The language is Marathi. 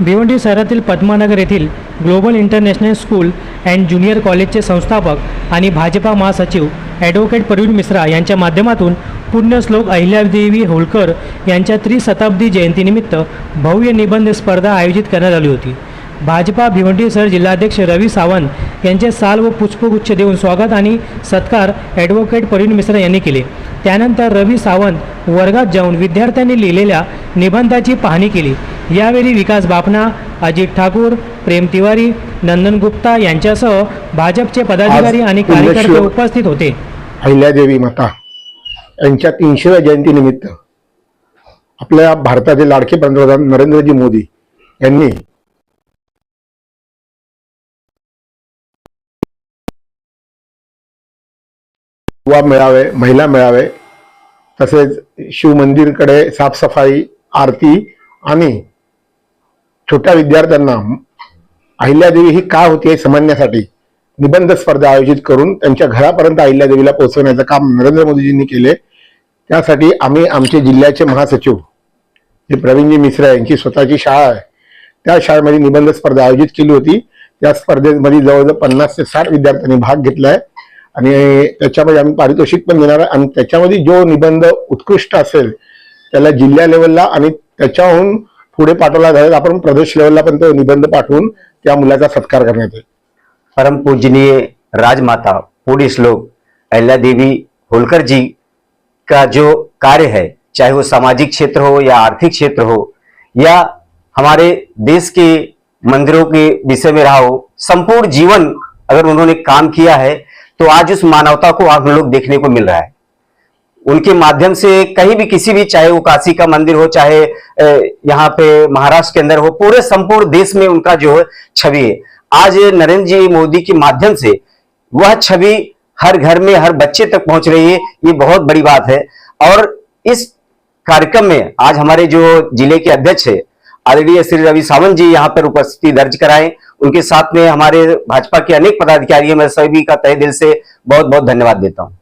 भिवंडी शहरातील पद्मानगर येथील global international school and junior कॉलेजचे संस्थापक आणि भाजपा महासचिव ॲडव्होकेट प्रवीण मिश्रा यांच्या माध्यमातून पुण्यश्लोक अहिल्यादेवी होळकर यांच्या त्रिशताब्दी जयंतीनिमित्त भव्य निबंध स्पर्धा आयोजित करण्यात आली होती. भाजपा भिवंडी शहर जिल्हाध्यक्ष रवी सावंत यांचे साल व पुष्पगुच्छ देऊन स्वागत आणि सत्कार ॲडव्होकेट प्रवीण मिश्रा यांनी केले. त्यानंतर रवी सावंत वर्गात जाऊन विद्यार्थ्यांनी लिहिलेल्या निबंधाची पाहणी केली. यावेळी विकास बापना अजित ठाकूर प्रेम तिवारी नंदन गुप्ता यांच्यासह भाजपचे पदाधिकारी आणि कार्यकर्ते. उपस्थित होते अहिल्यादेवी माता यांच्या तीनशेव्या जयंतीनिमित्त आपल्या भारताचे लाडके पंतप्रधान नरेंद्रजी मोदी यांनी युवा मेळावे महिला मेळावे तसेच शिवमंदिरकडे साफसफाई आरती आणि छोट्या विद्यार्थ्यांना अहिल्यादेवी ही का होती हे समजण्यासाठी निबंध स्पर्धा आयोजित करून त्यांच्या घरापर्यंत अहिल्यादेवीला पोहोचवण्याचं काम नरेंद्र मोदीजींनी केले. त्यासाठी आम्ही आमचे जिल्ह्याचे महासचिव जे प्रवीणजी मिश्रा यांची स्वतःची शाळा आहे त्या शाळेमध्ये निबंध स्पर्धा आयोजित केली होती. त्या स्पर्धेमध्ये जवळजवळ पन्नास ते साठ विद्यार्थ्यांनी भाग घेतलाय. आणि त्याच्यामध्ये आम्ही पारितोषिक पण देणार आहे. आणि त्याच्यामध्ये जो निबंध उत्कृष्ट असेल त्याला जिल्हा लेवलला आणि त्याच्याहून पुढे पाठवला जाईल. आपण प्रदेश लेवलला पण तो निबंध पाठवून त्या मुलाचा सत्कार करण्यात येईल. परम पूजनीय राजमाता पूरी श्लोक अहिल्या देवी होलकर जी का जो कार्य है चाहे वो सामाजिक क्षेत्र हो या आर्थिक क्षेत्र हो या हमारे देश के मंदिरों के विषय में रहा हो संपूर्ण जीवन अगर उन्होंने काम किया है तो आज उस मानवता को हम लोग देखने को मिल रहा है। उनके माध्यम से कहीं भी किसी भी, चाहे वो काशी का मंदिर हो, चाहे यहाँ पे महाराष्ट्र के अंदर हो, पूरे संपूर्ण देश में उनका जो है छवि है। आज नरेंद्र जी मोदी के माध्यम से वह छवि हर घर में, हर बच्चे तक पहुँच रही है, ये बहुत बड़ी बात है। और इस कार्यक्रम में आज हमारे जो ज़िले के अध्यक्ष है, आदरणीय श्री रवि सावंत जी यहाँ पर उपस्थिति दर्ज कराएँ। उनके साथ में हमारे भाजपा के अनेक पदाधिकारी मैं सभी का तहे दिल से बहुत बहुत धन्यवाद देता हूँ।